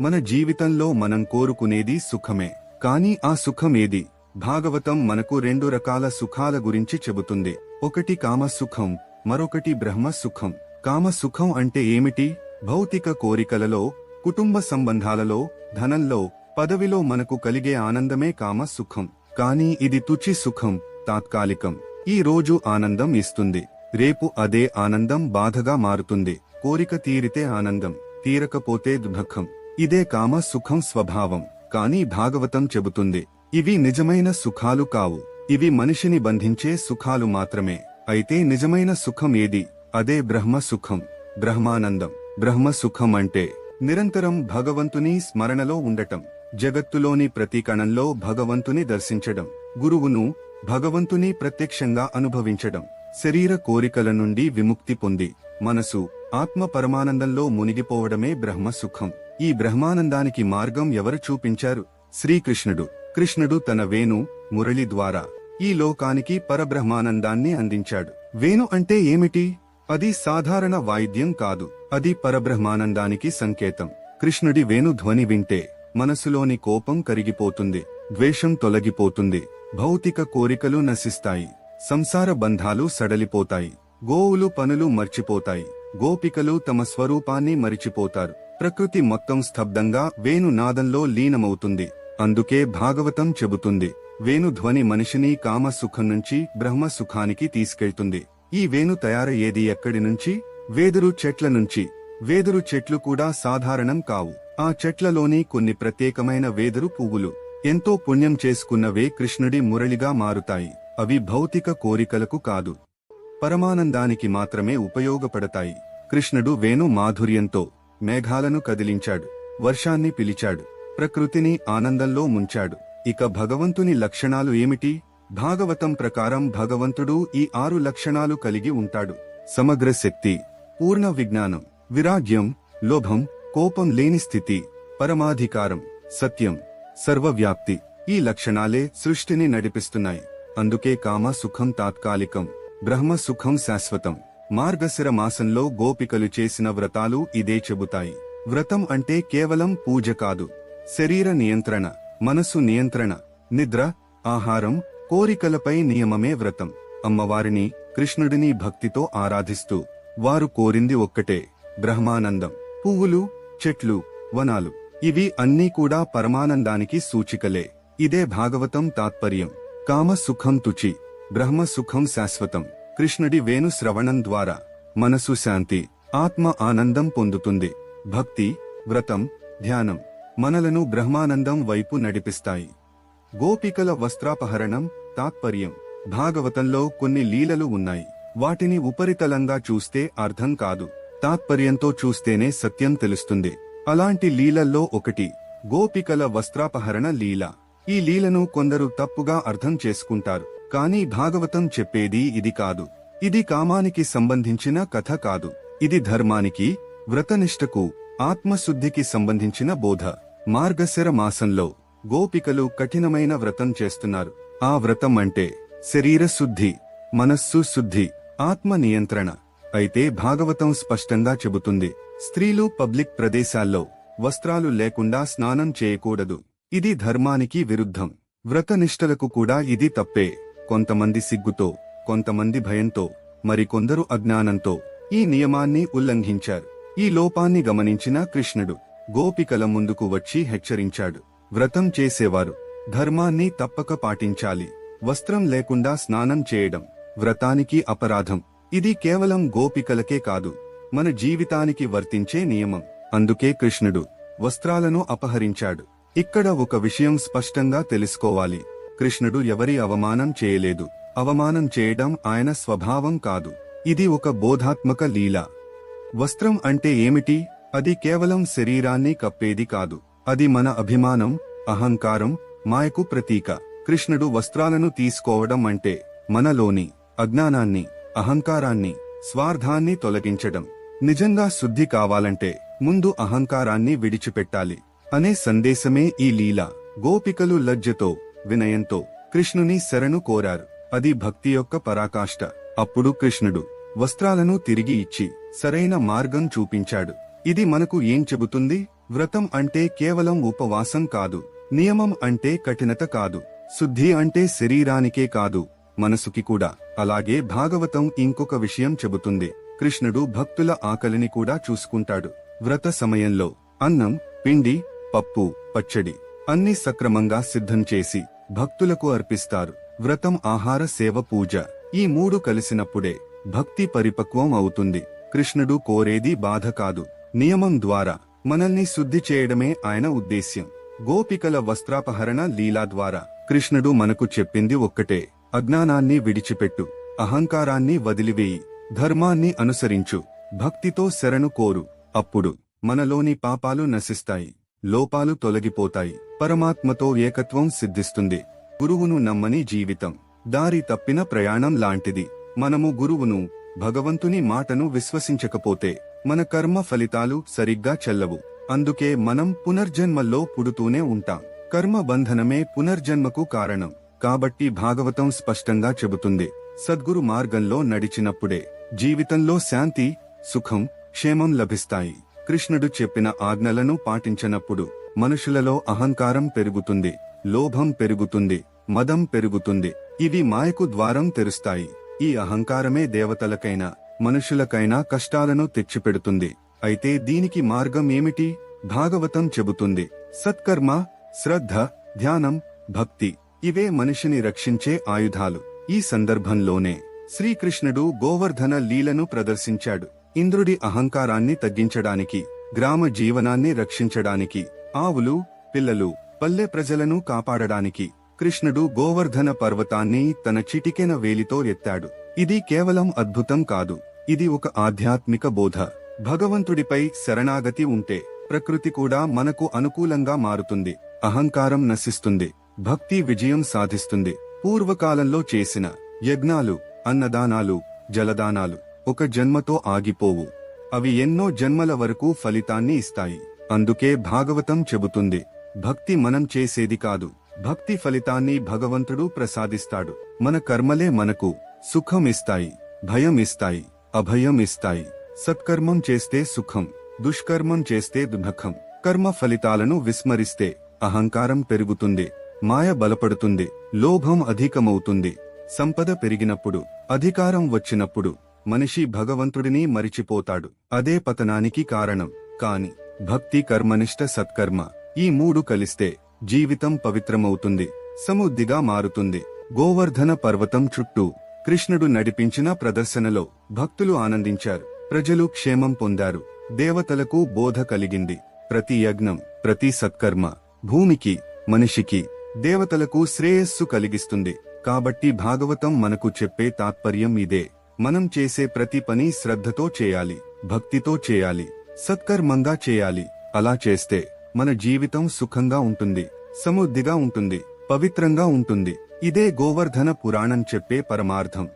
మన జీవితంలో మనం కోరుకునేది సుఖమే. కానీ ఆ సుఖం ఏది భాగవతం మనకు రెండు రకాల సుఖాల గురించి చెబుతుంది. ఒకటి కామ సుఖం మరొకటి బ్రహ్మ సుఖం కామ సుఖం అంటే ఏమిటి? భౌతిక కోరికలలో కుటుంబ సంబంధాలలో ధనంలో పదవిలో మనకు కలిగే ఆనందమే కామ సుఖం కానీ ఇది తుచి సుఖం తాత్కాలికం. ఈ రోజు ఆనందం ఇస్తుంది. రేపు అదే ఆనందం బాధగా మారుతుంది. కోరిక తీరితే ఆనందం తీరకపోతే దుఃఖం. ఇదే కామ సుఖం స్వభావం. కానీ భాగవతం చెబుతుంది ఇవి నిజమైన సుఖాలు కావు. ఇవి మనిషిని బంధించే సుఖాలు మాత్రమే. అయితే నిజమైన సుఖం ఏది? అదే బ్రహ్మ సుఖం బ్రహ్మానందం. బ్రహ్మ సుఖం అంటే నిరంతరం భగవంతుని స్మరణలో ఉండటం జగత్తులోని ప్రతి కణంలో భగవంతుని దర్శించడం గురువును భగవంతుని ప్రత్యక్షంగా అనుభవించడం. శరీర కోరికల నుండి విముక్తి పొంది మనసు ఆత్మ పరమానందంలో మునిగిపోవడమే బ్రహ్మ సుఖం. ఈ బ్రహ్మానందానికి మార్గం ఎవరు చూపించారు? శ్రీకృష్ణుడు. కృష్ణుడు తన వేణు మురళి ద్వారా ఈ లోకానికి పరబ్రహ్మానందాన్ని అందించాడు. వేణు అంటే ఏమిటి? అది సాధారణ వాయిద్యం కాదు. అది పరబ్రహ్మానందానికి సంకేతం. కృష్ణుడి వేణు ధ్వని వింటే మనసులోని కోపం కరిగిపోతుంది ద్వేషం తొలగిపోతుంది భౌతిక కోరికలు నశిస్తాయి సంసార బంధాలు సడలిపోతాయి గోవులు పనులు మర్చిపోతాయి గోపికలు తమ స్వరూపాన్ని మరిచిపోతారు. ప్రకృతి మొత్తం స్తబ్దంగా వేణు నాదంలో లీనమవుతుంది. అందుకే భాగవతం చెబుతుంది. వేణు ధ్వని మనిషిని కామ సుఖం నుంచి బ్రహ్మ సుఖానికి తీసుకెళ్తుంది. ఈ వేణు తయారయ్యేది ఎక్కడి నుంచి? వేదురు చెట్ల నుంచి. వేదురు చెట్లు కూడా సాధారణం కావు. ఆ చెట్లలోని కొన్ని ప్రత్యేకమైన వేదురు పువ్వులు ఎంతో పుణ్యం చేసుకున్నవే కృష్ణుడి మురళిగా మారుతాయి. అవి భౌతిక కోరికలకు కాదు. పరమానందానికి మాత్రమే ఉపయోగపడతాయి. కృష్ణుడు వేణు మాధుర్యంతో మేఘాలను కదిలించాడు. వర్షాన్ని పిలిచాడు. ప్రకృతిని ఆనందంలో ముంచాడు. ఇక భగవంతుని లక్షణాలు ఏమిటి? భాగవతం ప్రకారం భగవంతుడు ఈ ఆరు లక్షణాలు కలిగి ఉంటాడు. సమగ్ర శక్తి పూర్ణ విజ్ఞానం విరాగ్యం లోభం కోపం లేని స్థితి పరమాధికారం సత్యం సర్వవ్యాప్తి ఈ లక్షణాలే సృష్టిని నడిపిస్తున్నాయి. అందుకే కామ సుఖం తాత్కాలికం బ్రహ్మ సుఖం శాశ్వతం. మార్గశిర మాసంలో గోపికలు చేసిన వ్రతాలు ఇదే చెబుతాయి. వ్రతం అంటే కేవలం పూజ కాదు. శరీర నియంత్రణ మనసు నియంత్రణ నిద్ర ఆహారం కోరికలపై నియమమే వ్రతం. అమ్మవారిని కృష్ణుడిని భక్తితో ఆరాధిస్తూ వారు కోరింది ఒక్కటే బ్రహ్మానందం. పువ్వులు చెట్లు వనాలు ఇవి అన్నీ కూడా పరమానందానికి సూచికలే. ఇదే భాగవతం తాత్పర్యం. కామ సుఖం తుచి బ్రహ్మ సుఖం శాశ్వతం. కృష్ణుడి వేణు శ్రవణం ద్వారా మనసు శాంతి ఆత్మ ఆనందం పొందుతుంది. భక్తి వ్రతం ధ్యానం మనలను బ్రహ్మానందం వైపు నడిపిస్తాయి. గోపికల వస్త్రాపహరణం తాత్పర్యం భాగవతంలో కొన్ని లీలలు ఉన్నాయి. వాటిని ఉపరితలంగా చూస్తే అర్థం కాదు. తాత్పర్యంతో చూస్తేనే సత్యం తెలుస్తుంది. అలాంటి లీలల్లో ఒకటి గోపికల వస్త్రాపహరణ లీల. ఈ లీలను కొందరు తప్పుగా అర్థం చేసుకుంటారు. కానీ భాగవతం చెప్పేది ఇది కాదు. ఇది కామానికి సంబంధించిన కథ కాదు. ఇది ధర్మానికి వ్రతనిష్టకు ఆత్మశుద్ధికి సంబంధించిన బోధ. మార్గశర మాసంలో గోపికలు కఠినమైన వ్రతం చేస్తున్నారు. ఆ వ్రతం అంటే శరీర శుద్ధి మనస్సు శుద్ధి ఆత్మ నియంత్రణ. అయితే భాగవతం స్పష్టంగా చెబుతుంది. స్త్రీలు పబ్లిక్ ప్రదేశాల్లో వస్త్రాలు లేకుండా స్నానం చేయకూడదు. ఇది ధర్మానికి విరుద్ధం. వ్రతనిష్టలకు కూడా ఇది తప్పే. కొంతమంది సిగ్గుతో కొంతమంది భయంతో మరికొందరు అజ్ఞానంతో ఈ నియమాన్ని ఉల్లంఘించారు. ఈ లోపాన్ని గమనించిన కృష్ణుడు గోపికల ముందుకు వచ్చి హెచ్చరించాడు. వ్రతం చేసేవారు ధర్మాన్ని తప్పక పాటించాలి. వస్త్రం లేకుండా స్నానం చేయడం వ్రతానికి అపరాధం. ఇది కేవలం గోపికలకే కాదు మన జీవితానికి వర్తించే నియమం. అందుకే కృష్ణుడు వస్త్రాలను అపహరించాడు. ఇక్కడ ఒక విషయం స్పష్టంగా తెలుసుకోవాలి. కృష్ణుడు ఎవరి అవమానం చేయలేదు. అవమానం చేయడం ఆయన స్వభావం కాదు. ఇది ఒక బోధాత్మక లీల. వస్త్రం అంటే ఏమిటి? అది కేవలం శరీరాన్ని కప్పేది కాదు. అది మన అభిమానం అహంకారం మాయకు ప్రతీక. కృష్ణుడు వస్త్రాలను తీసుకోవడం అంటే మనలోని అజ్ఞానాన్ని అహంకారాన్ని స్వార్థాన్ని తొలగించడం. నిజంగా శుద్ధి కావాలంటే ముందు అహంకారాన్ని విడిచిపెట్టాలి. అనే సందేశమే ఈ లీల. గోపికలు లజ్జతో వినయంతో కృష్ణుని శరణు కోరారు. అది భక్తి యొక్క పరాకాష్ట. అప్పుడు కృష్ణుడు వస్త్రాలను తిరిగి ఇచ్చి సరైన మార్గం చూపించాడు. ఇది మనకు ఏం చెబుతుంది? వ్రతం అంటే కేవలం ఉపవాసం కాదు. నియమం అంటే కఠినత కాదు. శుద్ధి అంటే శరీరానికే కాదు. మనసుకి కూడా. అలాగే భాగవతం ఇంకొక విషయం చెబుతుంది. కృష్ణుడు భక్తుల ఆకలిని కూడా చూసుకుంటాడు. వ్రత సమయంలో అన్నం పిండి పప్పు పచ్చడి అన్ని సక్రమంగా సిద్ధం చేసి భక్తులకు అర్పిస్తారు. వ్రతం ఆహార సేవ పూజ. ఈ మూడు కలిసినప్పుడే భక్తి పరిపక్వం అవుతుంది. కృష్ణుడు కోరేది బాధ కాదు. నియమం ద్వారా మనల్ని శుద్ధి చేయడమే ఆయన ఉద్దేశ్యం. గోపికల వస్త్రాపహరణ లీలా ద్వారా కృష్ణుడు మనకు చెప్పింది ఒక్కటే. అజ్ఞానాన్ని విడిచిపెట్టు. అహంకారాన్ని వదిలివేయి. ధర్మాన్ని అనుసరించు. భక్తితో శరణు కోరు. అప్పుడు మనలోని పాపాలు నశిస్తాయి. లోపాలు తొలగిపోతాయి. పరమాత్మతో ఏకత్వం సిద్ధిస్తుంది. గురువును నమ్మని జీవితం. దారి తప్పిన ప్రయాణం లాంటిది. మనము గురువును భగవంతుని మాటను విశ్వసించకపోతే మన కర్మ ఫలితాలు సరిగ్గా చెల్లవు. అందుకే మనం పునర్జన్మల్లో పుడుతూనే ఉంటాం. కర్మ బంధనమే పునర్జన్మకు కారణం. కాబట్టి భాగవతం స్పష్టంగా చెబుతుంది. సద్గురు మార్గంలో నడిచినప్పుడే జీవితంలో శాంతి సుఖం క్షేమం లభిస్తాయి. కృష్ణుడు చెప్పిన ఆజ్ఞలను పాటించనప్పుడు మనుషులలో అహంకారం పెరుగుతుంది లోభం పెరుగుతుంది మదం పెరుగుతుంది ఇవి మాయకు ద్వారం తెరుస్తాయి. ఈ అహంకారమే దేవతలకైనా మనుషులకైనా కష్టాలను తెచ్చిపెడుతుంది. అయితే దీనికి మార్గం ఏమిటి? భాగవతం చెబుతుంది. సత్కర్మ శ్రద్ధ ధ్యానం భక్తి ఇవే మనిషిని రక్షించే ఆయుధాలు. ఈ సందర్భంలోనే శ్రీకృష్ణుడు గోవర్ధన లీలను ప్రదర్శించాడు. ఇంద్రుడి అహంకారాన్ని తగ్గించడానికి గ్రామ జీవనాన్ని రక్షించడానికి ఆవులు పిల్లలు పల్లె ప్రజలను కాపాడడానికి కృష్ణుడు గోవర్ధన పర్వతాన్ని తన చిటికెన వేలితో ఎత్తాడు. ఇది కేవలం అద్భుతం కాదు. ఇది ఒక ఆధ్యాత్మిక బోధ. భగవంతుడిపై శరణాగతి ఉంటే ప్రకృతి కూడా మనకు అనుకూలంగా మారుతుంది. అహంకారం నశిస్తుంది. భక్తి విజయం సాధిస్తుంది. పూర్వకాలంలో చేసిన యజ్ఞాలు అన్నదానాలు జలదానాలు ఒక జన్మతో ఆగిపోవు. అవి ఎన్నో జన్మల వరకు ఫలితాన్ని ఇస్తాయి. అందుకే భాగవతం చెబుతుంది. భక్తి మనం చేసేది కాదు. భక్తి ఫలితాన్ని భగవంతుడు ప్రసాదిస్తాడు. మన కర్మలే మనకు సుఖం ఇస్తాయి భయం ఇస్తాయి అభయం ఇస్తాయి సత్కర్మం చేస్తే సుఖం దుష్కర్మం చేస్తే దుఃఖం. కర్మ ఫలితాలను విస్మరిస్తే అహంకారం పెరుగుతుంది మాయ బలపడుతుంది లోభం అధికమవుతుంది. సంపద పెరిగినప్పుడు అధికారం వచ్చినప్పుడు మనిషి భగవంతుడిని మరిచిపోతాడు. అదే పతనానికి కారణం. కాని భక్తి కర్మనిష్ట సత్కర్మ. ఈ మూడు కలిస్తే జీవితం పవిత్రమవుతుంది. సముద్దిగా మారుతుంది. గోవర్ధన పర్వతం చుట్టూ కృష్ణుడు నడిపించిన ప్రదర్శనలో భక్తులు ఆనందించారు. ప్రజలు క్షేమం పొందారు. దేవతలకు బోధ కలిగింది. ప్రతి యజ్ఞం ప్రతి సత్కర్మ భూమికి మనిషికి దేవతలకు శ్రేయస్సు కలిగిస్తుంది. కాబట్టి భాగవతం మనకు చెప్పే తాత్పర్యం ఇదే. మనం చేసే ప్రతి పని శ్రద్ధతో చేయాలి భక్తితో చేయాలి సత్కర్మంగా చేయాలి. అలా చేస్తే మన జీవితం సుఖంగా ఉంటుంది సమృద్ధిగా ఉంటుంది పవిత్రంగా ఉంటుంది. ఇదే గోవర్ధన పురాణం చెప్పే పరమార్థం.